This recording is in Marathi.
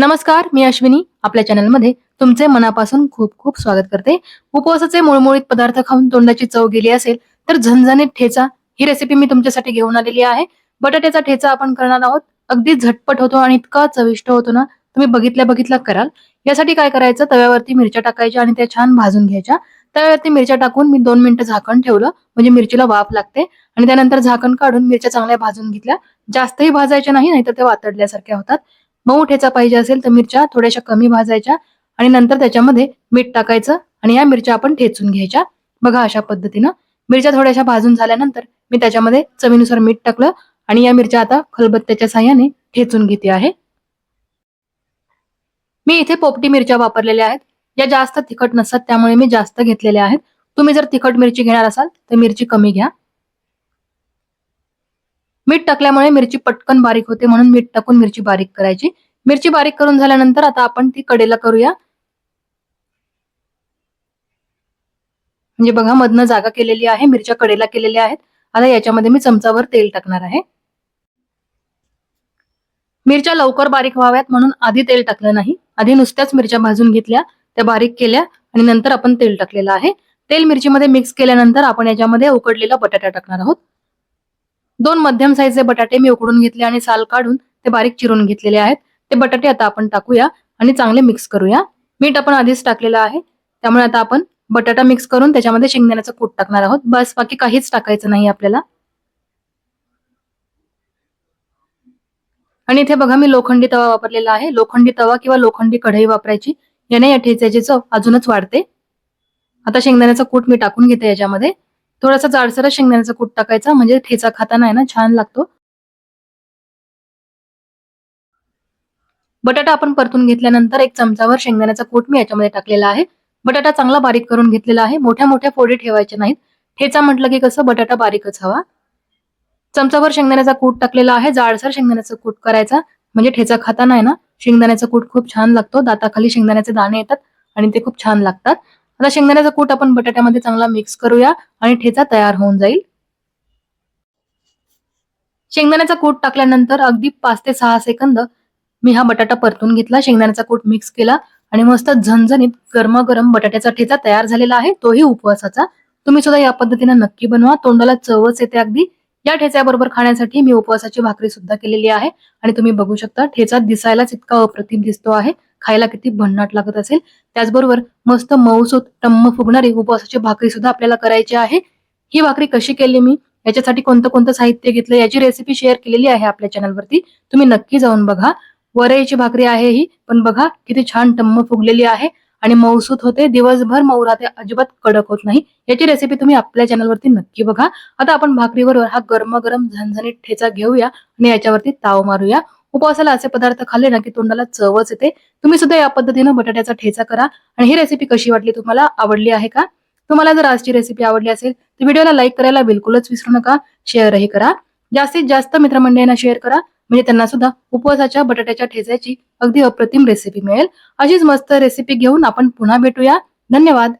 नमस्कार मी अश्विनी. आपल्या चॅनलमध्ये तुमचे मनापासून खूप खूप स्वागत करते. उपवासाचे मुळमुळीत पदार्थ खाऊन तोंडाची चव गेली असेल तर झणझणीत ठेचा ही रेसिपी मी तुमच्यासाठी घेऊन आलेली आहे. बटाट्याचा ठेचा आपण करणार आहोत. अगदी झटपट होतो आणि इतका चविष्ट होतो ना तुम्ही बघितल्या बघितल्या कराल. यासाठी काय करायचं? तव्यावरती मिरच्या टाकायच्या आणि त्या छान भाजून घ्यायच्या. तव्यावरती मिरच्या टाकून मी दोन मिनिटं झाकण ठेवलं म्हणजे मिरचीला वाफ लागते. आणि त्यानंतर झाकण काढून मिरच्या चांगल्या भाजून घेतल्या. जास्तही भाजायच्या नाही नाहीतर त्या वातडल्यासारख्या होतात. मऊ ठेचा पाहिजे असेल तर मिरच्या थोड्याशा कमी भाजायच्या आणि नंतर त्याच्यामध्ये मीठ टाकायचं आणि या मिरच्या आपण ठेचून घ्यायच्या. बघा अशा पद्धतीनं. मिरच्या थोड्याशा भाजून झाल्यानंतर मी त्याच्यामध्ये चवीनुसार मीठ टाकलं आणि या मिरच्या आता खलबत्त्याच्या साह्याने ठेचून घेते आहे. मी इथे पोपटी मिरच्या वापरलेल्या आहेत. या जास्त तिखट नसतात त्यामुळे मी जास्त घेतलेल्या आहेत. तुम्ही जर तिखट मिरची घेणार असाल तर मिरची कमी घ्या. मीठ टाकल्यामुळे मिरची पटकन बारीक होते म्हणून मीठ टाकून मिरची बारीक करायची. मिरची बारीक करून झाल्यानंतर आता आपण ती कडेला करूया. म्हणजे बघा मधनं जागा केलेली आहे मिरच्या कडेला केलेल्या आहेत. आता याच्यामध्ये मी चमचावर तेल टाकणार आहे. मिरच्या लवकर बारीक व्हाव्यात म्हणून आधी तेल टाकलं नाही. आधी नुसत्याच मिरच्या भाजून घेतल्या त्या बारीक केल्या आणि नंतर आपण तेल टाकलेलं आहे. तेल मिरचीमध्ये मिक्स केल्यानंतर आपण याच्यामध्ये उकडलेला बटाटा टाकणार आहोत. दोन मध्यम साईजचे बटाटे मी उकडून घेतले आणि साल काढून ते बारीक चिरून घेतलेले आहेत. ते बटाटे आता आपण टाकूया आणि चांगले मिक्स करूया. मीठ आपण आधीच टाकलेलं आहे. त्यामुळे आता आपण बटाटा मिक्स करून त्याच्यामध्ये शेंगदाण्याचं कूट टाकणार आहोत. बस बाकी काहीच टाकायचं नाही आपल्याला. आणि इथे बघा मी लोखंडी तवा वापरलेला आहे. लोखंडी तवा किंवा लोखंडी कढई वापरायची. याने या ठेच्याची चव अजूनच वाढते. आता शेंगदाण्याचं कूट मी टाकून घेते याच्यामध्ये. थोडासा जाडसर शेंगदाण्याचा कूट टाकायचा म्हणजे ठेचा खाताना आहे ना छान लागतो. बटाटा आपण परतून घेतल्यानंतर एक चमचावर शेंगदाण्याचा कूट मी याच्यामध्ये टाकलेला आहे. बटाटा चांगला बारीक करून घेतलेला आहे. मोठ्या मोठ्या फोडी ठेवायच्या नाहीत. ठेचा म्हटलं की कसं बटाटा बारीकच हवा. चमचावर शेंगदाण्याचा कूट टाकलेला आहे. जाडसर शेंगदाण्याचा कूट करायचा. म्हणजे ठेचा खाताना आहे ना. शेंगदाण्याचा कूट खूप छान लागतो. दाताखाली शेंगदाण्याचे दाणे येतात आणि ते खूप छान लागतात. आता शेंगदाण्याचा कूट आपण बटाट्यामध्ये चांगला मिक्स करूया आणि ठेचा तयार होऊन जाईल. शेंगदाण्याचा कूट टाकल्यानंतर अगदी पाच ते सहा सेकंद मी हा बटाटा परतून घेतला. शेंगदाण्याचा कूट मिक्स केला आणि मस्त झणझणीत गरमागरम बटाट्याचा ठेचा तयार झालेला आहे. तोही उपवासाचा. तुम्ही सुद्धा या पद्धतीने नक्की बनवा. तोंडाला चवच येते अगदी. या ठेच्याबरोबर खाण्यासाठी मी उपवासाची भाकरी सुद्धा केलेली आहे आणि तुम्ही बघू शकता ठेचा दिसायलाच इतका अप्रतिम दिसतो आहे. खायला किती भन्नाट लागत असेल? त्याचबरोबर मस्त मऊसूत टम्म फुगणारी उपवासाची भाकरी सुद्धा आपल्याला करायची आहे. ही भाकरी कशी केली मी? याच्यासाठी कोणतं कोणतं साहित्य घेतलं? याची रेसिपी शेअर केलेली आहे आपल्या चॅनलवरती तुम्ही नक्की जाऊन बघा. वरईची भाकरी आहे ही. पण बघा किती छान टम्म फुगलेली आहे आणि मऊसूत होते. दिवसभर मऊ राहते. अजिबात कडक होत नाही. याची रेसिपी तुम्ही आपल्या चॅनलवरती नक्की बघा. आता आपण भाकरीवर हा गरमागरम झणझणीत ठेचा घेऊया आणि याच्यावरती ताव मारूया. उपवासाला असे पदार्थ खाल्ले ना की तोंडाला चवच येते. तुम्ही सुद्धा या पद्धतीनं बटाट्याचा ठेचा करा. आणि ही रेसिपी कशी वाटली तुम्हाला? आवडली आहे का? तुम्हाला जर आजची रेसिपी आवडली असेल तर व्हिडिओला लाईक करायला बिलकुलच विसरू नका. शेअरही करा. जास्तीत जास्त मित्रमंडळींना शेअर करा. म्हणजे त्यांना सुद्धा उपवासाच्या बटाट्याच्या ठेच्याची अगदी अप्रतिम रेसिपी मिळेल. अशीच मस्त रेसिपी घेऊन आपण पुन्हा भेटूया. धन्यवाद.